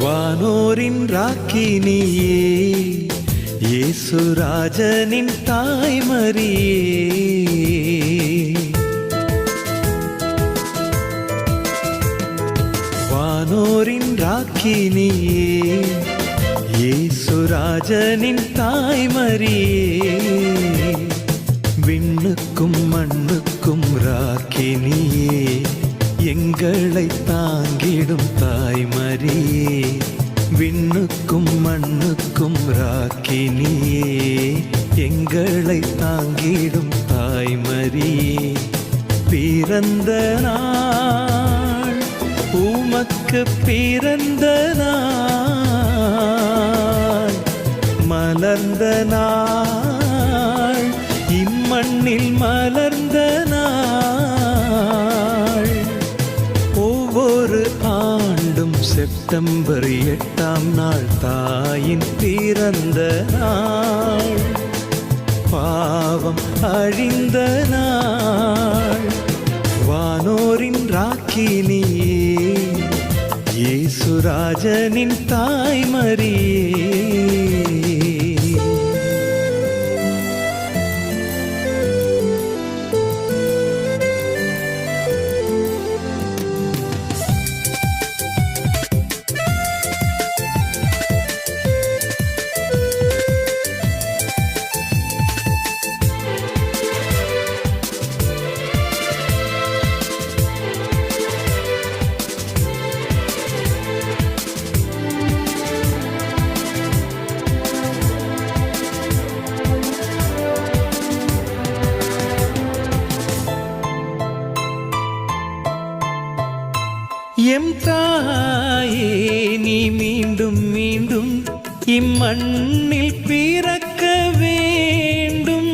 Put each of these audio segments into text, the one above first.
வானோரின் ராக்கினியே இயேசுராஜனின் தாய்மரியே. வானோரின் ராக்கினியே இயேசுராஜனின் தாய்மரியே. விண்ணுக்கும் மண்ணுக்கும் ராக்கினியே எங்களை தாங்கிடும் தாய்மரியே விண்ணுக்கும் மண்ணுக்கும் ராக்கினியே. எங்களை தாங்கிடும் தாய்மரியே பிறந்த நாள் உமக்கு பிறந்த நாள். மலர்ந்த நாள் ஆண்டும் செப்டம்பர் எட்டாம் நாள் தாயின் பிறந்த நாள். பாவம் அழிந்த நாள். வானோரின் ராக்கினியே இயேசுராஜனின் தாய்மரியே. இம்மண்ணில் பிறக்க வேண்டும்.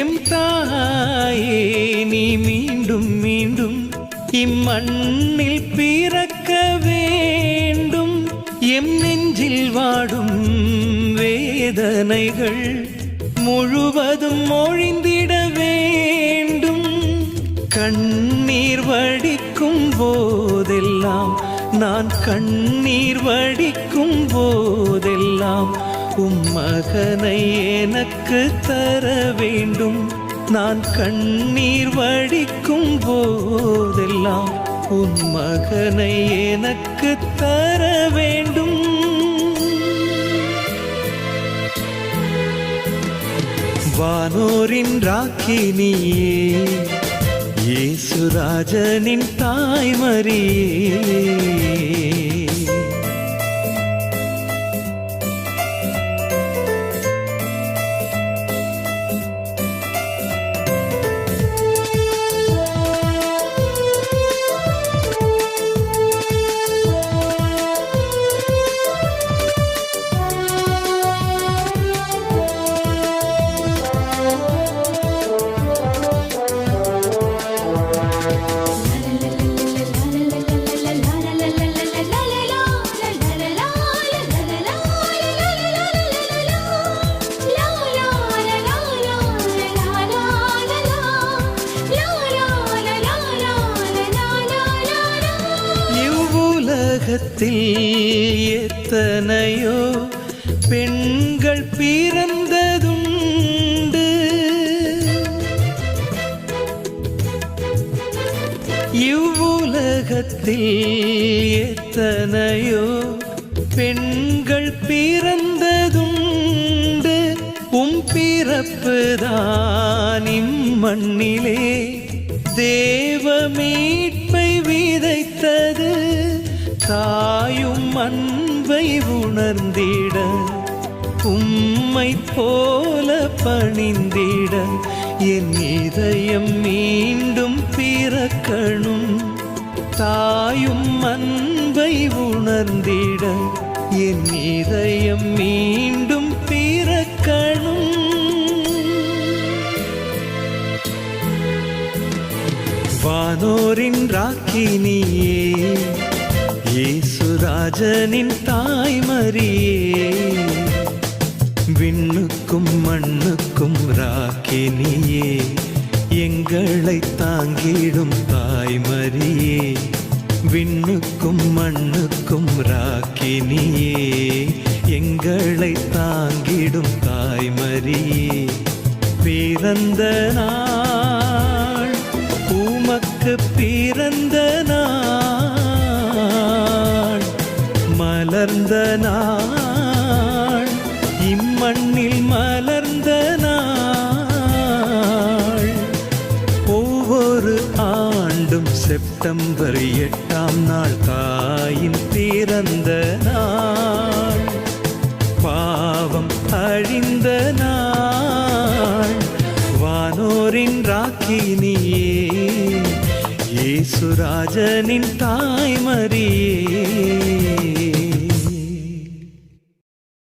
எம் தாயே நீ மீண்டும் மீண்டும் இம்மண்ணில் பிறக்க வேண்டும். எம் நெஞ்சில் வாடும் வேதனைகள் முழுவதும் ஒழிந்திட கண்ணீர் வடிக்கும் போதெல்லாம் நான் கண்ணீர் வடிக்கும் போதெல்லாம் உம்மகனை எனக்கு தர வேண்டும். நான் கண்ணீர் வடிக்கும் போதெல்லாம் உன் மகனை எனக்கு தர வேண்டும். வானோரின் ராக்கினியே இயேசுராஜனின் தாய்மரியே உலகத்தில் எத்தனையோ பெண்கள் பிறந்ததுண்டு. இவ்வுலகத்தில் எத்தனையோ பெண்கள் பிறந்ததுண்டு. உம் பிறப்புதான் இம்மண்ணிலே தேவ மீட்பை சாயும் அன்பை உணர்ந்திட உம்மை போல பணிந்திட என் இதயம் மீண்டும் பிறக்கணும். தாயும் அன்பை உணர்ந்திட என் இதயம் மீண்டும் பிறக்கணும். வானோரின் ராக்கினியே இயேசுராஜனின் தாய்மரியே. விண்ணுக்கும் மண்ணுக்கும் ராக்கினியே எங்களை தாங்கிடும் தாய் மரியே விண்ணுக்கும் மண்ணுக்கும் ராக்கினியே எங்களை தாங்கிடும் தாய் மரியே பிறந்த நாள் உமக்கு பிறந்த நாள். மலர்ந்த நாள் இம்மண்ணில் மலர்ந்த நாள். ஒவ்வொரு ஆண்டும் செப்டம்பர் எட்டாம் நாள் தாயின் பிறந்த நாள். பாவம் அழிந்த நாள். வானோரின் ராக்கினியே இயேசுராஜனின் தாய்மரியே